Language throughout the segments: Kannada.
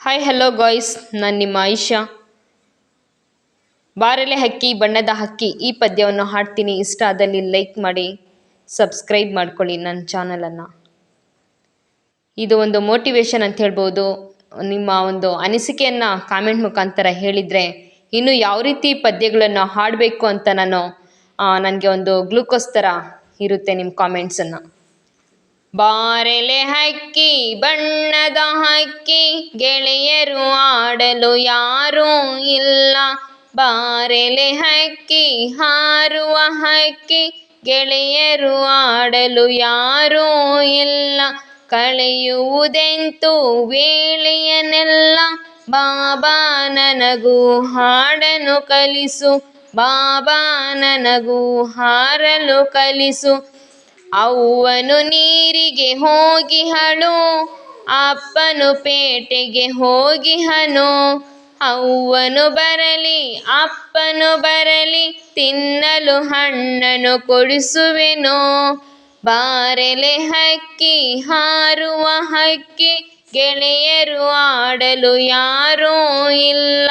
ಹಾಯ್ ಹಲೋ ಗಾಯ್ಸ್ ನಾನು ನಿಮ್ಮ ಆಯಿಷಾ ಬಾರೆಲೆ ಹಕ್ಕಿ, ಬಣ್ಣದ ಹಕ್ಕಿ ಈ ಪದ್ಯವನ್ನು ಹಾಡ್ತೀನಿ. ಇಷ್ಟ ಆದಲ್ಲಿ ಲೈಕ್ ಮಾಡಿ ಸಬ್ಸ್ಕ್ರೈಬ್ ಮಾಡ್ಕೊಳ್ಳಿ ನನ್ನ ಚಾನಲನ್ನು ಇದು ಒಂದು ಮೋಟಿವೇಶನ್ ಅಂತ ಹೇಳ್ಬೋದು. ನಿಮ್ಮ ಒಂದು ಅನಿಸಿಕೆಯನ್ನು ಕಾಮೆಂಟ್ ಮುಖಾಂತರ ಹೇಳಿದರೆ ಇನ್ನು ಯಾವ ರೀತಿ ಪದ್ಯಗಳನ್ನು ಹಾಡಬೇಕು ಅಂತ ನಾನು ನನಗೆ ಒಂದು ಗ್ಲೂಕೋಸ್ ಥರ ಇರುತ್ತೆ ನಿಮ್ಮ ಕಾಮೆಂಟ್ಸನ್ನು ಬಾರೆಲೆ ಹಕ್ಕಿ, ಬಣ್ಣದ ಹಕ್ಕಿ, ಗೆಳೆಯರು ಆಡಲು ಯಾರೂ ಇಲ್ಲ. ಬಾರೆಲೆ ಹಕ್ಕಿ, ಹಾರುವ ಹಕ್ಕಿ, ಗೆಳೆಯರು ಆಡಲು ಯಾರೂ ಇಲ್ಲ. ಕಳೆಯುವುದೆಂತು ವೇಳೆಯನೆಲ್ಲ. ಬಾಬಾ ನನಗೂ ಹಾಡನು ಕಲಿಸು, ಬಾಬಾ ನನಗೂ ಹಾರಲು ಕಲಿಸು. ಅವ್ವನು ನೀರಿಗೆ ಹೋಗಿ ಹೋಗಿಹಳು ಅಪ್ಪನು ಪೇಟೆಗೆ ಹೋಗಿ ಹೋಗಿಹನು ಅವ್ವನು ಬರಲಿ, ಅಪ್ಪನು ಬರಲಿ, ತಿನ್ನಲು ಹಣ್ಣನ್ನು ಕೊಡಿಸುವೆನೋ. ಬಾರೆಲೆ ಹಕ್ಕಿ ಹಾರುವ ಹಕ್ಕಿ, ಗೆಳೆಯರು ಆಡಲು ಯಾರೂ ಇಲ್ಲ.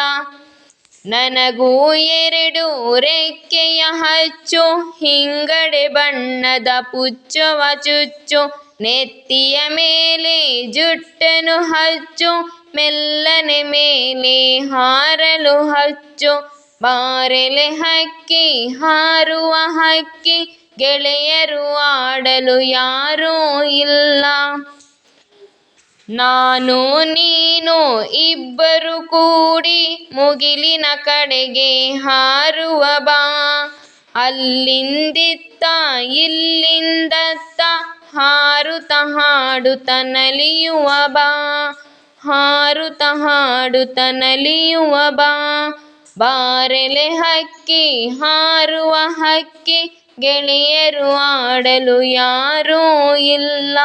ನನಗೂ ಎರಡು ರೆಕ್ಕೆಯ ಹಚ್ಚು, ಹಿಂಗಡೆ ಬಣ್ಣದ ಪುಚ್ಚವ ಚುಚ್ಚು, ನೆತ್ತಿಯ ಮೇಲೆ ಜುಟ್ಟನು ಹಚ್ಚು, ಮೆಲ್ಲನೆ ಮೇಲೆ ಹಾರಲು ಹಚ್ಚು, ಬಾರೆಲೆ ಹಕ್ಕಿ, ಹಾರುವ ಹಕ್ಕಿ, ಗೆಳೆಯರು ಆಡಲು ಯಾರೂ ಇಲ್ಲ. ನಾನು, ನೀನು, ಇಬ್ಬರು ಕೂಡಿ ಮುಗಿಲಿನ ಕಡೆಗೆ ಹಾರುವ ಬಾ. ಅಲ್ಲಿಂದಿತ್ತ, ಇಲ್ಲಿಂದತ್ತ ಹಾರುತ ಹಾಡುತ್ತ ನಲಿಯುವ ಬಾ. ಹಾರುತ ಹಾಡುತ್ತ ನಲಿಯುವ ಬಾ. ಬಾರೆಲೆ ಹಕ್ಕಿ, ಹಾರುವ ಹಕ್ಕಿ ಗೆಳೆಯರು ಆಡಲು ಯಾರೂ ಇಲ್ಲ.